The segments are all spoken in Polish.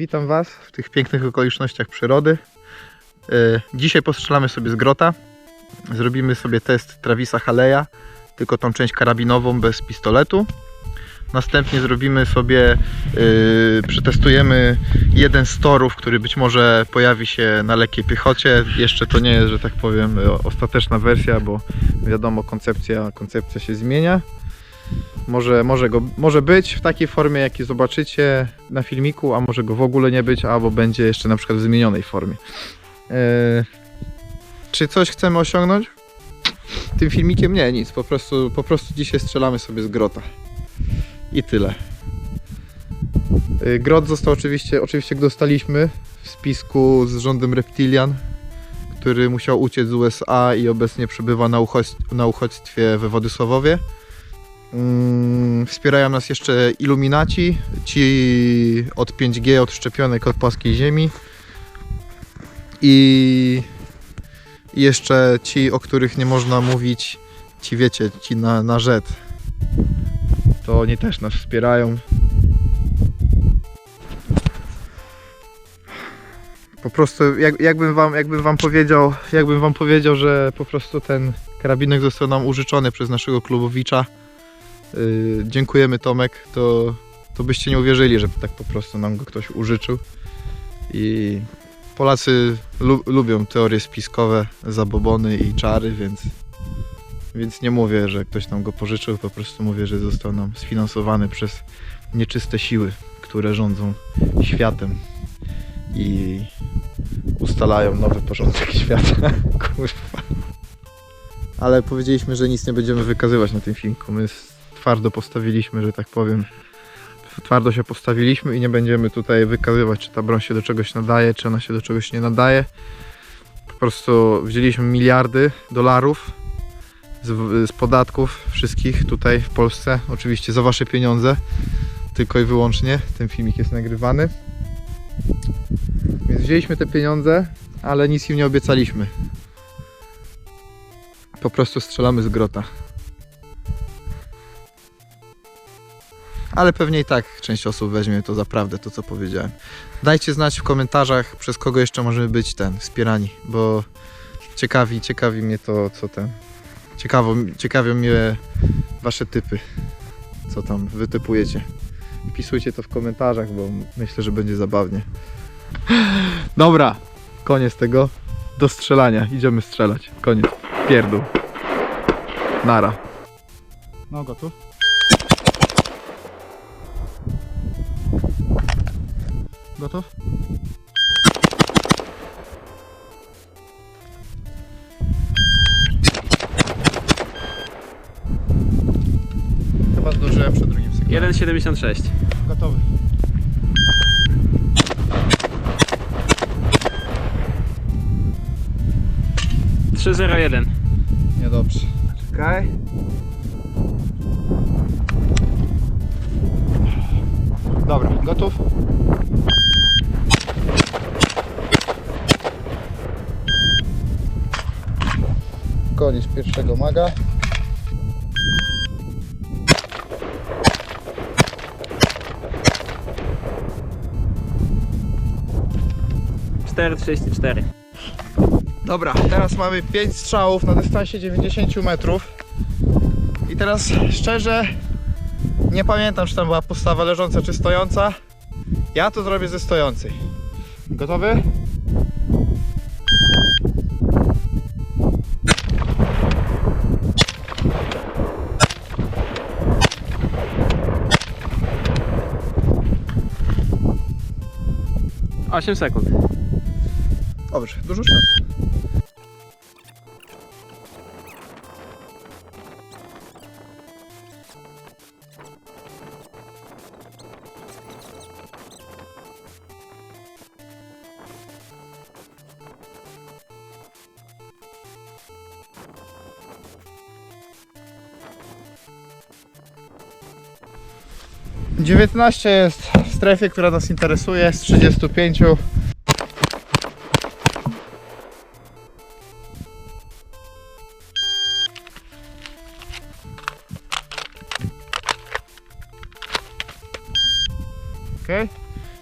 Witam Was w tych pięknych okolicznościach przyrody. E, Dzisiaj postrzelamy sobie z grota. Zrobimy sobie test Travisa Haleya, tylko tą część karabinową bez pistoletu. Następnie zrobimy sobie, yy, przetestujemy jeden z torów, który być może pojawi się na lekkiej piechocie. Jeszcze to nie jest, że tak powiem, o- ostateczna wersja, bo wiadomo, koncepcja, koncepcja się zmienia. Może, może, go, może być w takiej formie, jakiej zobaczycie na filmiku, a może go w ogóle nie być, albo będzie jeszcze na przykład w zmienionej formie. Yy, czy coś chcemy osiągnąć? Tym filmikiem nie, nic. Po prostu, po prostu dzisiaj strzelamy sobie z grota. I tyle. Yy, Grot został oczywiście, oczywiście go dostaliśmy w spisku z rządem Reptilian, który musiał uciec z USA i obecnie przebywa na, uchodź, na uchodźstwie we Władysławowie. Mm, wspierają nas jeszcze Illuminaci, ci od 5G odszczepionek od płaskiej ziemi i jeszcze ci, o których nie można mówić, ci wiecie, ci na, na rzet. To oni też nas wspierają. Po prostu jak, jakbym, wam, jakbym wam powiedział, jakbym wam powiedział, że po prostu ten karabinek został nam użyczony przez naszego klubowicza. Yy, dziękujemy Tomek, to, to byście nie uwierzyli, że tak po prostu nam go ktoś użyczył. I Polacy lu lubią teorie spiskowe, zabobony i czary, więc, więc nie mówię, że ktoś nam go pożyczył, po prostu mówię, że został nam sfinansowany przez nieczyste siły, które rządzą światem i ustalają nowy porządek świata. Kurwa. Ale powiedzieliśmy, że nic nie będziemy wykazywać na tym filmku. My twardo postawiliśmy, że tak powiem, twardo się postawiliśmy i nie będziemy tutaj wykazywać, czy ta broń się do czegoś nadaje, czy ona się do czegoś nie nadaje. Po prostu wzięliśmy miliardy dolarów z, z podatków wszystkich tutaj w Polsce, oczywiście za wasze pieniądze, tylko i wyłącznie. Ten filmik jest nagrywany. Więc wzięliśmy te pieniądze, ale nic im nie obiecaliśmy. Po prostu strzelamy z grota. Ale pewnie i tak część osób weźmie to za prawdę, to co powiedziałem. Dajcie znać w komentarzach, przez kogo jeszcze możemy być ten, wspierani, bo ciekawi, ciekawi mnie to, co ten, ciekawo, ciekawią mnie wasze typy, co tam wytypujecie. Wpisujcie to w komentarzach, bo myślę, że będzie zabawnie. Dobra, koniec tego, do strzelania, idziemy strzelać, koniec, pierdół, nara. No gotów? Gotów? Chyba zdążyłem przed drugim sygnałem. 1,76. Gotowy. Trzy zero jeden. Niedobrze. Czekaj. Dobra, gotów? Koniec pierwszego maga. 4,34. Dobra, teraz mamy 5 strzałów na dystansie 90 metrów. I teraz szczerze nie pamiętam, czy tam była postawa leżąca, czy stojąca. Ja to zrobię ze stojącej. Gotowy? Osiem sekund. Dobrze, dużo czasu. Dziewiętnaście jest strefie, która nas interesuje z 35. Ok.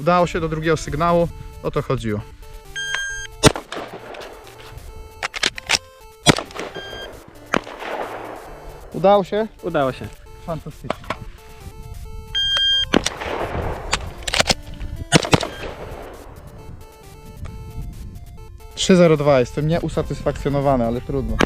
Udało się do drugiego sygnału. O to chodziło. Udało się? Udało się. Fantastycznie. Trzy zero dwa. Jestem nieusatysfakcjonowany, ale trudno.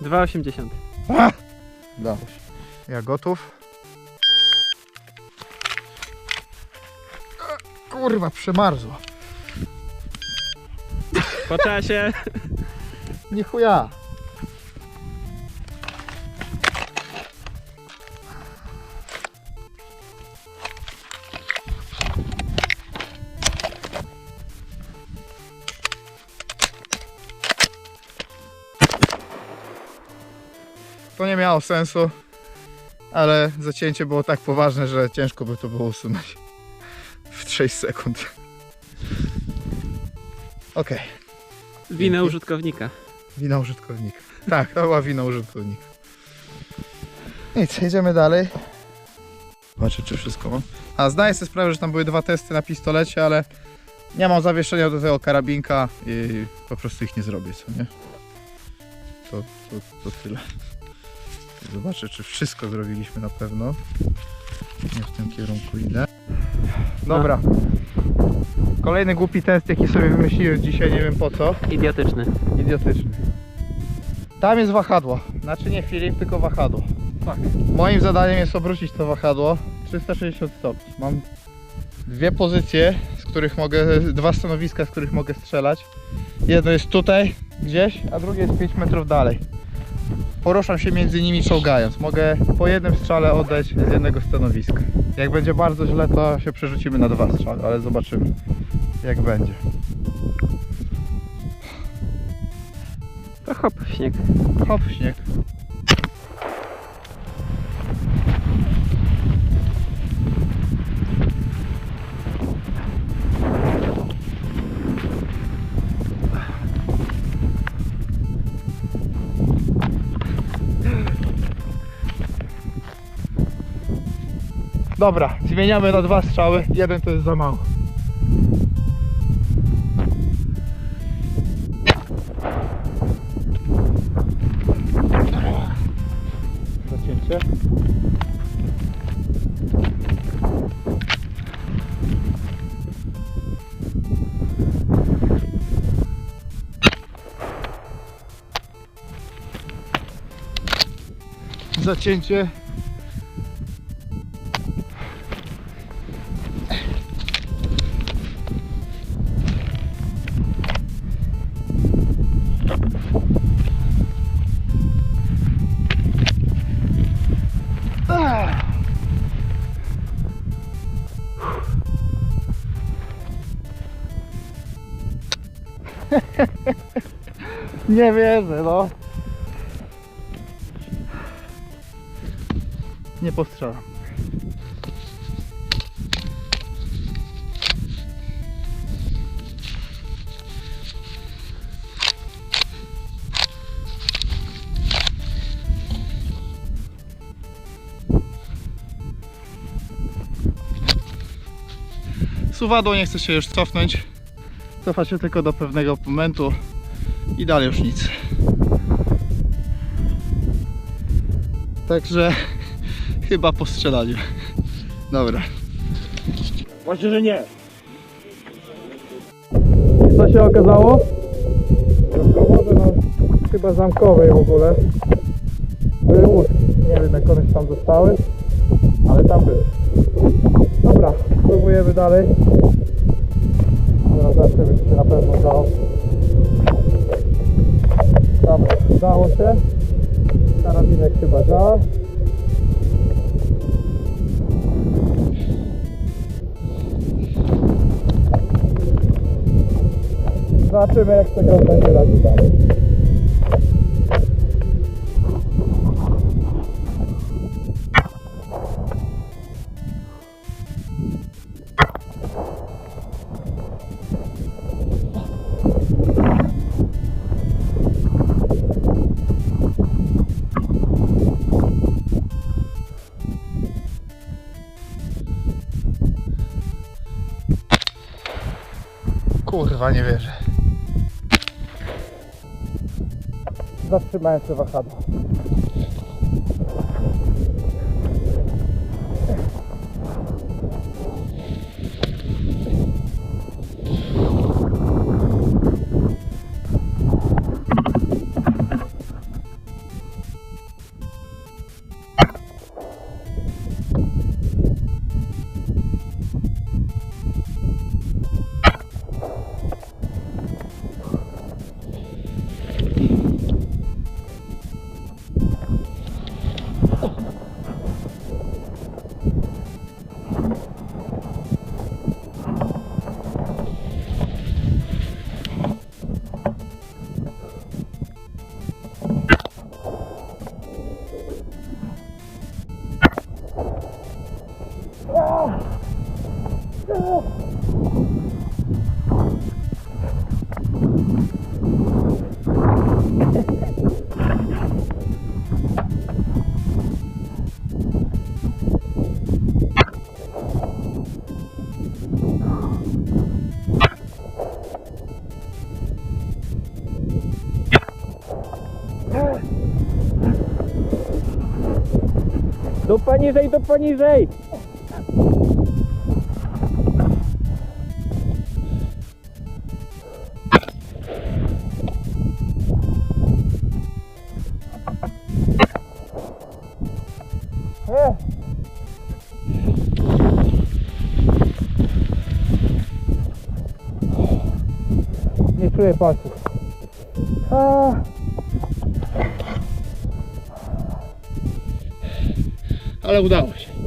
Dwa osiemdziesiąt. Się. Ja gotów. Kurwa, przemarzło. Po czasie. Nie chuja. To nie miało sensu, ale zacięcie było tak poważne, że ciężko by to było usunąć w 6 sekund. Okej. Winę użytkownika. Wina użytkownika. Tak, to była wina użytkownika. Nic, jedziemy dalej. Zobaczę, czy wszystko mam. A zdaję sobie sprawę, że tam były dwa testy na pistolecie, ale nie mam zawieszenia do tego karabinka i po prostu ich nie zrobię, co nie? To, to, to tyle. Zobaczę, czy wszystko zrobiliśmy na pewno. Nie w tym kierunku idę. Dobra. Kolejny głupi test, jaki sobie wymyśliłem dzisiaj, nie wiem po co. Idiotyczny. Idiotyczny. Tam jest wahadło. Znaczy nie Filip, tylko wahadło. Tak. Moim zadaniem jest obrócić to wahadło 360 stopni. Mam dwie pozycje, z których mogę, dwa stanowiska, z których mogę strzelać. Jedno jest tutaj gdzieś, a drugie jest 5 metrów dalej. Poruszam się między nimi czołgając. Mogę po jednym strzale oddać z jednego stanowiska. Jak będzie bardzo źle, to się przerzucimy na dwa strzały, ale zobaczymy jak będzie. To hop, śnieg. Hop, śnieg. Dobra, zmieniamy na dwa strzały. Jeden to jest za mało. Zacięcie. Zacięcie. Nie wierzę, no. Nie postrzelam. Suwadło nie chce się już cofnąć. Cofa się tylko do pewnego momentu i dalej już nic. Także chyba po strzelaniu. Dobra. Właśnie, że nie. Co się okazało? No, chyba zamkowej w ogóle. Były łódki. Nie wiem jak one tam zostały, ale tam były. Dobra, próbujemy dalej. Zobaczymy, czy się na pewno udało. Dobra, udało się. Karabinek chyba działa. Zobaczymy jak tego będzie radzić dalej. Kurwa, nie wierzę. Zatrzymałem się wahadło. Poniżej, do poniżej! Nie czuję palców. A. Ale udało się.